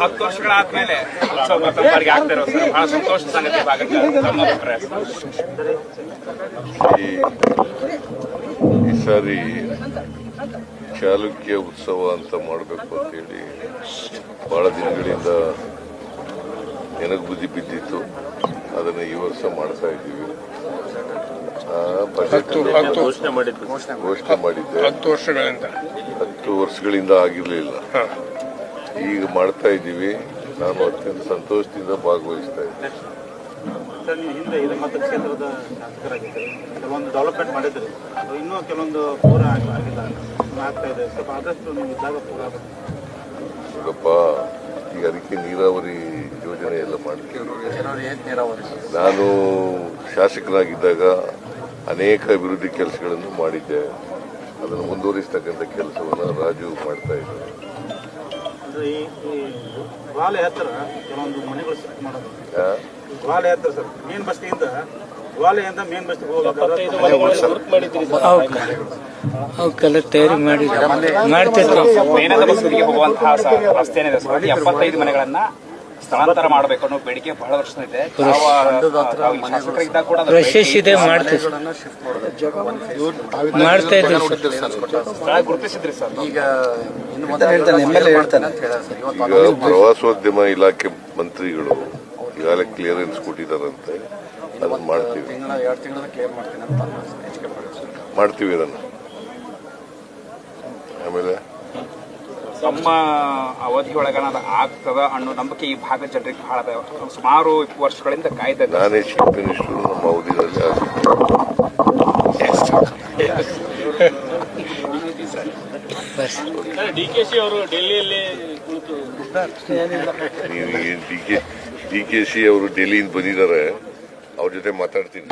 ಹತ್ತು ವರ್ಷಗಳಾದ್ಮೇಲೆ ಉತ್ಸವ ಪ್ರಥಮ ಬಾರಿಗೆ ಆಗ್ತಾ ಇರೋ ಸರ್. ಬಹಳ ಸಂತೋಷ ಸಂಗತಿ ಭಾಗಕ್ಕೆ. ನಮ್ಮ ಅಭಿಪ್ರಾಯ. ಈ ಈ ಸಾರಿ ಚಾಲುಕ್ಯ ಉತ್ಸವ ಅಂತ ಮಾಡಬೇಕು ಅಂತೇಳಿ ಬಹಳ ದಿನಗಳಿಂದ ನೆನಗು ಬುದ್ಧಿ ಬಿದ್ದಿತ್ತು. ಅದನ್ನು ಈ ವರ್ಷ ಮಾಡ್ತಾ ಇದ್ದೀವಿ. ಘೋಷಣೆ ಮಾಡಿದ್ದೆ. ಹತ್ತು ವರ್ಷಗಳಿಂದ. ಹತ್ತು ವರ್ಷಗಳಿಂದ ಆಗಿರಲಿಲ್ಲ. ಈಗ ಮಾಡ್ತಾ ಇದ್ದೀವಿ. ನಾನು ಅತ್ಯಂತ ಸಂತೋಷದಿಂದ ಭಾಗವಹಿಸ್ತಾ ಇದ್ದೀನಿ. ಸರ್ ನೀವು ಹಿಂದೆ ಇದು ಮತಕ್ಷೇತ್ರದ ಶಾಸಕರಾಗಿದ್ದರು ಕೆಲವೊಂದು ಡೆವಲಪ್ಮೆಂಟ್ ಮಾಡಿದ್ರಿ. ಅದು ಇನ್ನೂ ಕೆಲವೊಂದು ಪೂರ ಆಗಿ- ಆಗಿಲ್ಲ ಆಗ್ತಾ ಇದೆ. ಸ್ವಲ್ಪ ಆದಷ್ಟು ನೀವು ಇದ್ದಾಗ ಪೂರ ಆಗುತ್ತೆ. ಈಗ ಅದಕ್ಕೆ ನೀರಾವರಿ ಯೋಜನೆ ಎಲ್ಲ ಮಾಡ್ತೀವಿ. ನಾನು ಶಾಸಕನಾಗಿದ್ದಾಗ ಅನೇಕ ಅಭಿವೃದ್ಧಿ ಕೆಲಸಗಳನ್ನು ಮಾಡಿದ್ದೆ. ಅದನ್ನು ಮುಂದುವರಿಸ್ತಕ್ಕಂಥ ಕೆಲಸವನ್ನು ರಾಜು ಮಾಡ್ತಾ ಇದ್ದಾರೆ. ಈ ಹತ್ತಿರ ಕೆಲವೊಂದು ಮನೆಗಳು ಸೆಟ್ ಮಾಡೋದು. ಆ? ವಾಲೆ ಹತ್ತಿರ ಸರ್ ಮೇನ್ ಬಸ್ತಿಯಿಂದ ವಾಲೆಯಿಂದ ಮೇನ್ ಬಸ್ತಿಗೆ ಹೋಗ್ಬೇಕಾದ್ರೆ ಅವಕ್ಕೆಲ್ಲ ತಯಾರಿ ಮಾಡಿ ಬಸದಿಗೆ ಹೋಗುವಂತಹ ರಸ್ತೆ ಏನಿದೆ ಸರ್ ಅಲ್ಲಿ ಎಪ್ಪತ್ತೈದು ಮನೆಗಳನ್ನ ಸ್ಥಳಾಂತರ ಮಾಡಬೇಕು ಅನ್ನೋ ಬೇಡಿಕೆ ಬಹಳ ವರ್ಷ ಇದೆ. ಮಾಡ್ತಾ ಗುರುತಿಸಿದ್ರಿ ಸರ್ ಈಗ ಪ್ರವಾಸೋದ್ಯಮ ಇಲಾಖೆ ಮಂತ್ರಿಗಳು ಈಗಾಗಲೇ ಕ್ಲಿಯರೆನ್ಸ್ ಕೊಟ್ಟಿದ್ದಾರಂತೆ. ಅದನ್ನು ಮಾಡ್ತೀವಿ. ಮಾಡ್ತೀವಿ ಅದನ್ನು. ನಮ್ಮ ಅವಧಿಯೊಳಗನ ಆಗ್ತದ ಅನ್ನೋ ನಂಬಿಕೆ ಈ ಭಾಗದ ಜನರಿಗೆ ಬಹಳ. ಸುಮಾರು ವರ್ಷಗಳಿಂದ ಕಾಯ್ದೆ ನಾನೇ ಚೀಫ್ ಮಿನಿಸ್ಟರ್ ನಮ್ಮ ಅವಧಿಗಳಲ್ಲಿ ಡಿ ಕೆ ಸಿ ಅವರು ಡೆಲ್ಲಿಯಲ್ಲಿ ನೀವು D K D K C ಅವರು ಡೆಲ್ಲಿಯಿಂದ ಬಂದಿದ್ದಾರೆ ಅವ್ರ ಜೊತೆ ಮಾತಾಡ್ತೀನಿ.